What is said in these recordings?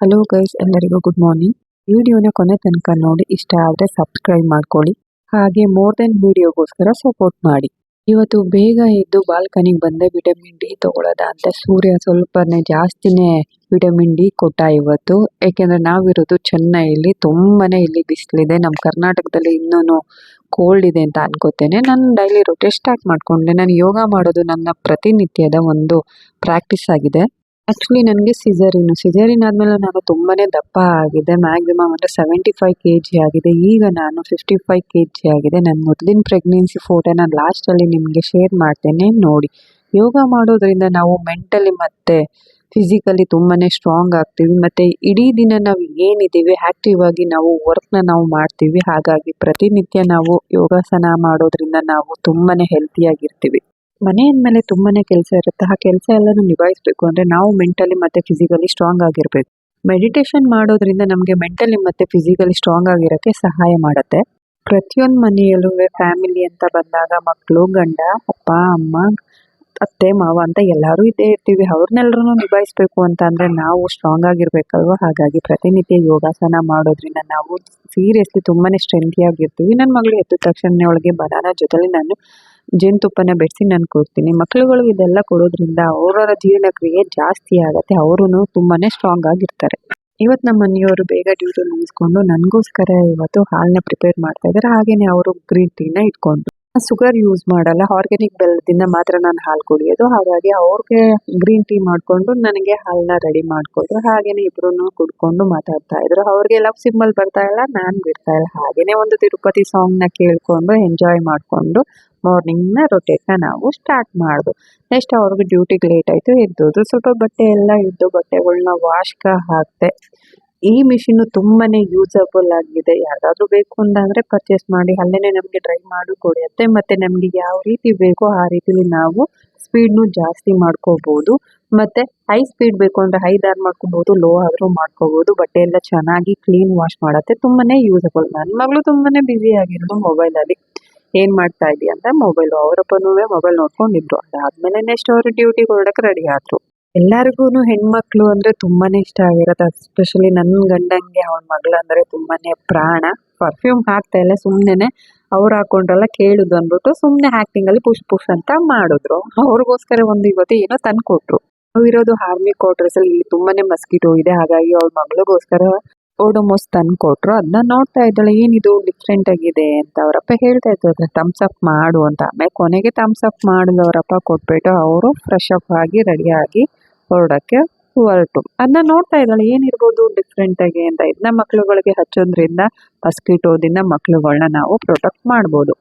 Hello guys ಎಲ್ಲರಿಗೂ good morning ವಿಡಿಯೋನ ಕೊನೆ ತನಕ ನೋಡಿ, ಇಷ್ಟ ಆದರೆ ಸಬ್ಸ್ಕ್ರೈಬ್ ಮಾಡ್ಕೊಳ್ಳಿ. ಹಾಗೆ ಮೋರ್ ದೆನ್ ವಿಡಿಯೋಗೋಸ್ಕರ ಸಪೋರ್ಟ್ ಮಾಡಿ. ಇವತ್ತು ಬೇಗ ಎದ್ದು ಬಾಲ್ಕನಿಗೆ ಬಂದೆ ವಿಟಮಿನ್ ಡಿ ತಗೊಳ್ಳೋದ ಅಂತ. ಸೂರ್ಯ ಸ್ವಲ್ಪನೇ ಜಾಸ್ತಿನೇ ವಿಟಮಿನ್ ಡಿ ಕೊಟ್ಟ ಇವತ್ತು. ಯಾಕೆಂದ್ರೆ ನಾವಿರೋದು ಚೆನ್ನೈಯಲ್ಲಿ, ತುಂಬಾನೇ ಇಲ್ಲಿ ಬಿಸಿಲಿದೆ. ನಮ್ಮ ಕರ್ನಾಟಕದಲ್ಲಿ ಇನ್ನೂ ಕೋಲ್ಡ್ ಇದೆ ಅಂತ ಅನ್ಕೋತೇನೆ. ನಾನು ಡೈಲಿ ರೊಟೇಟ್ ಸ್ಟಾರ್ಟ್ ಮಾಡ್ಕೊಂಡೆ. ನಾನು ಯೋಗ ಮಾಡೋದು ನನ್ನ ಪ್ರತಿನಿತ್ಯದ ಒಂದು ಪ್ರಾಕ್ಟೀಸ್ ಆಗಿದೆ. ಆಕ್ಚುಲಿ ನನಗೆ ಸಿಜರಿನು. ಸಿಸರಿನ್ ಆದಮೇಲೆ ನಾನು ತುಂಬಾ ದಪ್ಪ ಆಗಿದೆ. ಮ್ಯಾಕ್ಸಿಮಮ್ ಅಂದರೆ ಸೆವೆಂಟಿ ಫೈವ್ ಕೆ ಜಿ ಆಗಿದೆ. ಈಗ ನಾನು ಫಿಫ್ಟಿ ಫೈವ್ ಕೆ ಜಿ ಆಗಿದೆ. ನನ್ನ ಮೊದಲಿನ ಪ್ರೆಗ್ನೆನ್ಸಿ ಫೋಟೋ ನಾನು ಲಾಸ್ಟಲ್ಲಿ ನಿಮಗೆ ಶೇರ್ ಮಾಡ್ತೇನೆ. ನೋಡಿ. ಯೋಗ ಮಾಡೋದರಿಂದ ನಾವು ಮೆಂಟಲಿ ಮತ್ತು ಫಿಸಿಕಲಿ ತುಂಬಾ ಸ್ಟ್ರಾಂಗ್ ಆಗ್ತೀವಿ. ಮತ್ತು ಇಡೀ ದಿನ ನಾವು ಏನಿದ್ದೀವಿ ಆ್ಯಕ್ಟಿವ್ ಆಗಿ ನಾವು ವರ್ಕ್ನ ನಾವು ಮಾಡ್ತೀವಿ. ಹಾಗಾಗಿ ಪ್ರತಿನಿತ್ಯ ನಾವು ಯೋಗಾಸನ ಮಾಡೋದ್ರಿಂದ ನಾವು ತುಂಬಾ ಹೆಲ್ತಿಯಾಗಿರ್ತೀವಿ ಮನೆ ಅಂದಮೇಲೆ ತುಂಬಾ ಕೆಲಸ ಇರುತ್ತೆ. ಆ ಕೆಲಸ ಎಲ್ಲನೂ ನಿಭಾಯಿಸಬೇಕು ಅಂದರೆ ನಾವು ಮೆಂಟಲಿ ಮತ್ತು ಫಿಸಿಕಲಿ ಸ್ಟ್ರಾಂಗ್ ಆಗಿರಬೇಕು. ಮೆಡಿಟೇಷನ್ ಮಾಡೋದ್ರಿಂದ ನಮಗೆ ಮೆಂಟಲಿ ಮತ್ತು ಫಿಸಿಕಲಿ ಸ್ಟ್ರಾಂಗ್ ಆಗಿರೋಕ್ಕೆ ಸಹಾಯ ಮಾಡುತ್ತೆ. ಪ್ರತಿಯೊಂದು ಮನೆಯಲ್ಲೂ ಫ್ಯಾಮಿಲಿ ಅಂತ ಬಂದಾಗ ಮಕ್ಕಳು ಗಂಡ, ಅಪ್ಪ, ಅಮ್ಮ, ಅತ್ತೆ, ಮಾವ ಅಂತ ಎಲ್ಲರೂ ಇದ್ದೇ ಇರ್ತೀವಿ. ಅವ್ರನ್ನೆಲ್ಲರೂ ನಿಭಾಯಿಸ್ಬೇಕು ಅಂತ ಅಂದರೆ ನಾವು ಸ್ಟ್ರಾಂಗ್ ಆಗಿರ್ಬೇಕಲ್ವ? ಹಾಗಾಗಿ ಪ್ರತಿನಿತ್ಯ ಯೋಗಾಸನ ಮಾಡೋದ್ರಿಂದ ನಾವು ಸೀರಿಯಸ್ಲಿ ತುಂಬಾ ಸ್ಟ್ರೆಂತಿಯಾಗಿರ್ತೀವಿ ನನ್ನ ಮಗಳು ಎದ್ದ ತಕ್ಷಣ ಒಳಗೆ ಬನಾನ ಜೊತೆಲಿ ನಾನು ಜೇನುತುಪ್ಪನ ಬೆರೆಸಿ ನಾನು ಕೊಡ್ತೀನಿ. ಮಕ್ಕಳುಗಳು ಇದೆಲ್ಲ ಕೊಡೋದ್ರಿಂದ ಅವರವರ ಜೀರ್ಣಕ್ರಿಯೆ ಜಾಸ್ತಿ ಆಗುತ್ತೆ. ಅವರು ತುಂಬಾನೇ ಸ್ಟ್ರಾಂಗ್ ಆಗಿರ್ತಾರೆ. ಇವತ್ತು ನಮ್ಮ ಮನೆಯವರು ಬೇಗ ಡ್ಯೂಟಿ ಮುಗಿಸ್ಕೊಂಡು ನನಗೋಸ್ಕರ ಇವತ್ತು ಹಾಲನ್ನ ಪ್ರಿಪೇರ್ ಮಾಡ್ತಾ ಇದ್ದಾರೆ. ಹಾಗೇನೆ ಅವರು ಗ್ರೀನ್ ಟೀನ ಇಟ್ಕೊಂಡು. ಶುಗರ್ ಯೂಸ್ ಮಾಡಲ್ಲ. ಆರ್ಗ್ಯಾನಿಕ್ ಬೆಲ್ಲದಿಂದ ಮಾತ್ರ ನಾನು ಹಾಲು ಕುಡಿಯೋದು. ಹಾಗಾಗಿ ಅವ್ರಿಗೆ ಗ್ರೀನ್ ಟೀ ಮಾಡಿಕೊಂಡು ನನಗೆ ಹಾಲನ್ನ ರೆಡಿ ಮಾಡಿಕೊಟ್ರು. ಹಾಗೇನೆ ಇಬ್ರು ಕುಡ್ಕೊಂಡು ಮಾತಾಡ್ತಾ ಇದ್ರು. ಅವ್ರಿಗೆ ಲವ್ ಸಿಂಬಲ್ ಬರ್ತಾ ಇಲ್ಲ, ನಾನು ಬಿಡ್ತಾ ಇಲ್ಲ. ಹಾಗೇನೆ ಒಂದು ತಿರುಪತಿ ಸಾಂಗ್ನ ಕೇಳ್ಕೊಂಡು ಎಂಜಾಯ್ ಮಾಡ್ಕೊಂಡು ಮಾರ್ನಿಂಗ್ನ ರೊಟೇಟ್ನ ನಾವು ಸ್ಟಾರ್ಟ್ ಮಾಡೋದು. ನೆಕ್ಸ್ಟ್ ಅವ್ರಿಗೆ ಡ್ಯೂಟಿಗೆ ಲೇಟ್ ಆಯ್ತು, ಎದ್ದೋದು. ಸ್ವಲ್ಪ ಬಟ್ಟೆ ಎಲ್ಲ ಇದ್ದು ಬಟ್ಟೆಗಳನ್ನ ವಾಶ್ಗೆ ಹಾಕಿದೆ. ಈ ಮಿಷಿನ್ ತುಂಬಾನೇ ಯೂಸಬಲ್ ಆಗಿದೆ. ಯಾರಾದ್ರೂ ಬೇಕು ಅಂತಂದ್ರೆ ಪರ್ಚೇಸ್ ಮಾಡಿ, ಅಲ್ಲೇನೆ ನಮಗೆ ಡ್ರೈ ಮಾಡಿ ಕೊಡುತ್ತೆ ಮತ್ತೆ ನಮಗೆ ಯಾವ ರೀತಿ ಬೇಕೋ ಆ ರೀತಿಲಿ ನಾವು ಸ್ಪೀಡ್ನು ಜಾಸ್ತಿ ಮಾಡ್ಕೋಬಹುದು ಮತ್ತೆ ಹೈ ಸ್ಪೀಡ್ ಬೇಕು ಅಂದ್ರೆ ಹೈ ದಾರ್ ಮಾಡ್ಕೋಬಹುದು ಲೋ ಆದ್ರೂ ಮಾಡ್ಕೋಬಹುದು ಬಟ್ಟೆ ಎಲ್ಲ ಚೆನ್ನಾಗಿ ಕ್ಲೀನ್ ವಾಶ್ ಮಾಡುತ್ತೆ. ತುಂಬಾನೇ ಯೂಸಬಲ್ ನನ್ ಮಗಳು ತುಂಬಾನೇ ಬ್ಯುಸಿ ಆಗಿರೋದು ಮೊಬೈಲ್ ಅಲ್ಲಿ. ಏನ್ ಮಾಡ್ತಾ ಇದೀಯ ಅಂತ ಮೊಬೈಲ್ ಅವರಪ್ಪನೂ ಮೊಬೈಲ್ ನೋಡ್ಕೊಂಡಿದ್ರು. ಅದಾದ್ಮೇಲೆ ನೆಕ್ಸ್ಟ್ ಅವರು ಡ್ಯೂಟಿಗೆ ಹೊರಡಕ್ಕೆ ರೆಡಿ ಆದ್ರು. ಎಲ್ಲರಿಗೂ ಹೆಣ್ಮಕ್ಳು ಅಂದ್ರೆ ತುಂಬಾನೇ ಇಷ್ಟ ಆಗಿರತ್ತೆ ಎಸ್ಪೆಷಲಿ ನನ್ನ ಗಂಡಂಗೆ, ಅವನ ಮಗಳು ಅಂದ್ರೆ ತುಂಬಾನೇ ಪ್ರಾಣ. ಪರ್ಫ್ಯೂಮ್ ಹಾಕ್ತಾ ಇಲ್ಲ, ಸುಮ್ನೆನೆ ಅವ್ರು ಹಾಕೊಂಡ್ರಲ್ಲ ಕೇಳುದು ಅಂದ್ಬಿಟ್ಟು ಸುಮ್ಮನೆ ಅಲ್ಲಿ ಪುಷ್ ಪುಷ್ ಅಂತ ಮಾಡಿದ್ರು. ಅವ್ರಿಗೋಸ್ಕರ ಒಂದು ಇವತ್ತು ಏನೋ ತಂದು ಕೊಟ್ರು ನಾವು ಇರೋದು ಆರ್ಮಿ ಕ್ವಾರ್ಟರ್ಸ್ ಅಲ್ಲಿ ತುಂಬಾನೇ ಮಸ್ಕಿಟೋ ಇದೆ, ಹಾಗಾಗಿ ಅವ್ರ ಮಗಳಿಗೋಸ್ಕರ ಓಡೋಮೋಸ್ ತಂದು ಕೊಟ್ರು ಅದನ್ನ ನೋಡ್ತಾ ಇದ್ದಾಳೆ, ಏನಿದು ಡಿಫ್ರೆಂಟ್ ಆಗಿದೆ ಅಂತ ಅವರಪ್ಪ ಹೇಳ್ತಾ ಇದ್ದಾರೆ ಥಮ್ಸ್ ಅಪ್ ಮಾಡು ಅಂತ. ಆಮೇಲೆ ಕೊನೆಗೆ ಥಮ್ಸ್ ಅಪ್ ಮಾಡಿದ ಅವರಪ್ಪ ಕೊಟ್ಬಿಟ್ಟು ಅವರು ಫ್ರೆಶ್ ಅಪ್ ಆಗಿ ರೆಡಿ ಆಗಿ ಹೊರಡಕ್ಕೆ ಹೊರಟು. ಅದನ್ನ ನೋಡ್ತಾ ಇದ್ದಾಳೆ, ಏನಿರ್ಬೋದು ಡಿಫ್ರೆಂಟ್ ಆಗಿ ಅಂತ. ಇದನ್ನ ಮಕ್ಕಳುಗಳಿಗೆ ಹಚ್ಚೋದ್ರಿಂದ ಮಸ್ಕಿಟೋದಿಂದ ಮಕ್ಳುಗಳನ್ನ ನಾವು ಪ್ರೊಟೆಕ್ಟ್ ಮಾಡ್ಬೋದು.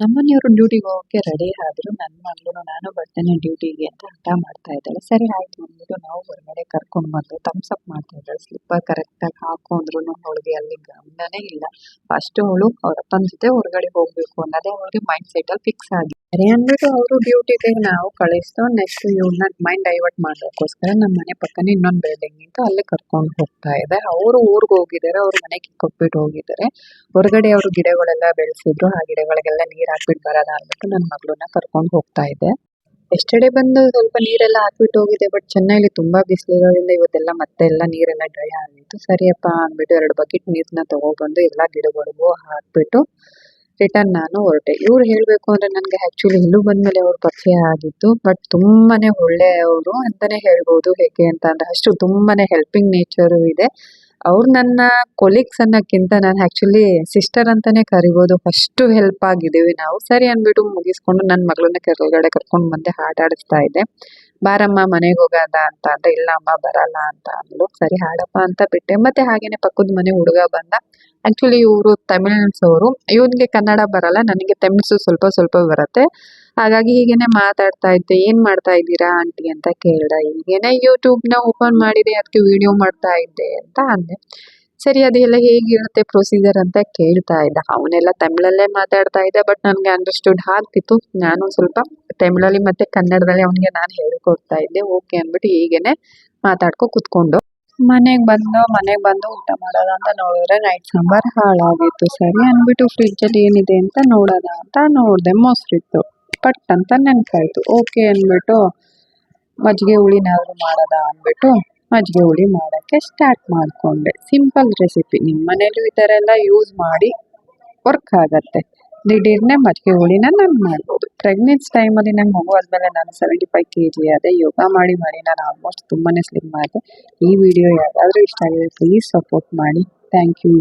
ನಮ್ಮನೆಯವರು ಡ್ಯೂಟಿಗೆ ಹೋಗಕ್ಕೆ ರೆಡಿ ಆದ್ರು ನನ್ನ ಮಗಳು, ನಾನು ಬರ್ತೇನೆ ಡ್ಯೂಟಿಗೆ ಅಂತ ಹಠ ಮಾಡ್ತಾ ಇದ್ದಾಳೆ. ಸರಿ, ಆಯ್ತು ಅಂದ್ಬಿಟ್ಟು ನಾವು ಹೊರಗಡೆ ಕರ್ಕೊಂಡು ಬಂದು ತಮ್ಸ್ ಅಪ್ ಮಾಡ್ತಾ ಇದ್ದಾಳೆ. ಸ್ಲಿಪ್ಪರ್ ಕರೆಕ್ಟ್ ಆಗಿ ಹಾಕೊಂಡ್ರು ಅವಳಿಗೆ ಅಲ್ಲಿ ಗಮನನೇ ಇಲ್ಲ. ಫಸ್ಟ್ ಅವಳು ಅವ್ರ ಅಪ್ಪನ ಜೊತೆ ಹೊರಗಡೆ ಹೋಗ್ಬೇಕು ಅನ್ನೋದೇ ಅವಳಿಗೆ ಮೈಂಡ್ ಸೆಟ್ ಅಲ್ಲಿ ಫಿಕ್ಸ್ ಆಗಿ ಸರಿ ಅಂದ್ಬಿಟ್ಟು ಅವರು ಡ್ಯೂಟಿಗೆ ನಾವು ಕಳಿಸ್ತು ನೆಕ್ಸ್ಟ್ ಇವ್ರನ್ನ ಮೈಂಡ್ ಡೈವರ್ಟ್ ಮಾಡೋಕ್ಕೋಸ್ಕರ ನಮ್ಮ ಮನೆ ಪಕ್ಕನೆ ಇನ್ನೊಂದು ಬಿಲ್ಡಿಂಗ್ ನಿಂತು ಅಲ್ಲೇ ಕರ್ಕೊಂಡು ಹೋಗ್ತಾ ಇದೆ ಅವರು ಊರಿಗೆ ಹೋಗಿದ್ದಾರೆ ಅವ್ರ ಮನೆಗೆ ಕೊಟ್ಬಿಟ್ಟು ಹೋಗಿದ್ದಾರೆ ಹೊರಗಡೆ ಅವರು ಗಿಡಗಳೆಲ್ಲ ಬೆಳೆಸಿದ್ರು, ಆ ಗಿಡಗಳಿಗೆಲ್ಲ ನೀರ್ ಹಾಕ್ಬಿಟ್ಟು ಬರೋದ ಅಂದ್ಬಿಟ್ಟು ನನ್ನ ಮಗಳನ್ನ ಕರ್ಕೊಂಡು ಹೋಗ್ತಾ ಇದೆ ಎಷ್ಟೇ ಬಂದು ಸ್ವಲ್ಪ ನೀರೆಲ್ಲ ಹಾಕ್ಬಿಟ್ಟು ಹೋಗಿದೆ ಬಟ್ ಚೆನ್ನೈಲಿ ತುಂಬಾ ಬಿಸಿಲಿರೋದ್ರಿಂದ ಇವತ್ತೆಲ್ಲ ಮತ್ತೆ ಎಲ್ಲ ನೀರೆಲ್ಲ ಡ್ರೈ ಆಗಿತ್ತು. ಸರಿಯಪ್ಪ ಅಂದ್ಬಿಟ್ಟು ಎರಡು ಬಕೆಟ್ ನೀರನ್ನ ತಗೊಂಡ್ಬಂದು ಎಲ್ಲಾ ಗಿಡಗಳಿಗೂ ಹಾಕ್ಬಿಟ್ಟು ರಿಟರ್ನ್ ನಾನು ಹೊರಟೆ. ಇವ್ರು ಹೇಳಬೇಕು ಅಂದ್ರೆ ನನಗೆ ಆಕ್ಚುಲಿ ಇಲ್ಲೂ ಬಂದ್ಮೇಲೆ ಅವ್ರ ಪರಿಚಯ ಆಗಿತ್ತು ಬಟ್ ತುಂಬಾನೇ ಒಳ್ಳೆಯವರು ಅಂತಾನೆ ಹೇಳ್ಬೋದು ಹೇಗೆ ಅಂತ ಅಂದ್ರೆ ಅಷ್ಟು ತುಂಬಾನೇ ಹೆಲ್ಪಿಂಗ್ ನೇಚರ್ ಇದೆ. ಅವ್ರು ನನ್ನ ಕೊಲೀಗ್ಸ್ ಅನ್ನಕ್ಕಿಂತ ನಾನು ಆಕ್ಚುಲಿ ಸಿಸ್ಟರ್ ಅಂತಾನೆ ಕರಿಬೋದು. ಅಷ್ಟು ಹೆಲ್ಪ್ ಆಗಿದ್ದೀವಿ ನಾವು. ಸರಿ ಅಂದ್ಬಿಟ್ಟು ಮುಗಿಸ್ಕೊಂಡು ನನ್ನ ಮಗಳನ್ನ ಕೆಳಗಡೆ ಕರ್ಕೊಂಡು ಬಂದೆ ಆಟ ಆಡಿಸ್ತಾ ಇದ್ದೆ. ಬಾರಮ್ಮ ಮನೆಗೆ ಹೋಗೋದ ಅಂತ ಅಂದ್ರೆ ಇಲ್ಲ ಅಮ್ಮ ಬರಲ್ಲ ಅಂತ ಅಂದ್ಲು. ಸರಿ ಹಾಡಪ್ಪ ಅಂತ ಬಿಟ್ಟೆ. ಮತ್ತೆ ಹಾಗೇನೆ ಪಕ್ಕದ ಮನೆ ಹುಡುಗ ಬಂದ. ಆಕ್ಚುಲಿ ಇವರು ತಮಿಳ್ಸ್ ಅವರು ಇವನಿಗೆ ಕನ್ನಡ ಬರಲ್ಲ, ನನಗೆ ತಮಿಳ್ಸ್ ಸ್ವಲ್ಪ ಸ್ವಲ್ಪ ಬರುತ್ತೆ. ಹಾಗಾಗಿ ಹೀಗೇನೆ ಮಾತಾಡ್ತಾ ಇದ್ದೆ. ಏನ್ ಮಾಡ್ತಾ ಇದ್ದೀರಾ ಆಂಟಿ ಅಂತ ಕೇಳ್ದ. ಹೀಗೇನೆ ಯೂಟ್ಯೂಬ್ನ ಓಪನ್ ಮಾಡಿದೆ, ಅದಕ್ಕೆ ವಿಡಿಯೋ ಮಾಡ್ತಾ ಇದ್ದೆ ಅಂತ ಅಂದೆ. ಸರಿ, ಅದೆಲ್ಲ ಹೇಗಿರುತ್ತೆ ಪ್ರೊಸೀಜರ್ ಅಂತ ಕೇಳ್ತಾ ಇದ್ದ. ಅವನೆಲ್ಲ ತಮಿಳಲ್ಲೇ ಮಾತಾಡ್ತಾ ಇದ್ದ ಬಟ್ ನನಗೆ ಅಂಡರ್ಸ್ಟುಡ್ ಆಗ್ತಿತ್ತು. ನಾನು ಸ್ವಲ್ಪ ತಮಿಳಲ್ಲಿ ಮತ್ತೆ ಕನ್ನಡದಲ್ಲಿ ಅವನಿಗೆ ನಾನು ಹೇಳ್ಕೊಡ್ತಾ ಇದ್ದೆ. ಓಕೆ ಅಂದ್ಬಿಟ್ಟು ಹೀಗೇನೆ ಮಾತಾಡ್ಕೊ ಕುತ್ಕೊಂಡು. ಮನೆಗೆ ಬಂದು ಮನೆಗೆ ಬಂದು ಊಟ ಮಾಡೋದ ಅಂತ ನೋಡಿದ್ರೆ ನೈಟ್ ಸಾಂಬಾರ್ ಹಾಳಾಗಿತ್ತು. ಸರಿ ಅಂದ್ಬಿಟ್ಟು ಫ್ರಿಜ್ ಅಲ್ಲಿ ಏನಿದೆ ಅಂತ ನೋಡೋದ ಅಂತ ನೋಡಿದೆ. ಮೊಸರಿತ್ತು, ಪಟ್ ಅಂತ ನೆನ್ಕಾಯ್ತು ಓಕೆ ಅಂದ್ಬಿಟ್ಟು ಮಜ್ಜಿಗೆ ಹುಳಿನಾದ್ರು ಮಾಡೋದ ಅಂದ್ಬಿಟ್ಟು ಮಜ್ಜಿಗೆ ಹುಳಿ ಮಾಡೋಕ್ಕೆ ಸ್ಟಾರ್ಟ್ ಮಾಡಿಕೊಂಡೆ. ಸಿಂಪಲ್ ರೆಸಿಪಿ ನಿಮ್ಮ ಮನೇಲೂ ಈ ಥರ ಎಲ್ಲ ಯೂಸ್ ಮಾಡಿ ವರ್ಕ್ ಆಗುತ್ತೆ. ದಿಢೀರ್ನೆ ಮಜ್ಜಿಗೆ ಹುಳಿನ ನಾನು ಮಾಡ್ಬೋದು. ಪ್ರೆಗ್ನೆನ್ಸಿ ಟೈಮಲ್ಲಿ ನಂಗೆ ಮಗು ಆದಮೇಲೆ ನಾನು ಸೆವೆಂಟಿ ಫೈವ್ ಕೆ ಜಿ ಆದೆ. ಯೋಗ ಮಾಡಿ ಮಾಡಿ ನಾನು ಆಲ್ಮೋಸ್ಟ್ ತುಂಬಾ ಸ್ಲಿಮ್ ಆದೆ. ಈ ವಿಡಿಯೋ ಯಾರಾದರೂ ಇಷ್ಟ ಆಗಿದೆ ಪ್ಲೀಸ್ ಸಪೋರ್ಟ್ ಮಾಡಿ. Thank you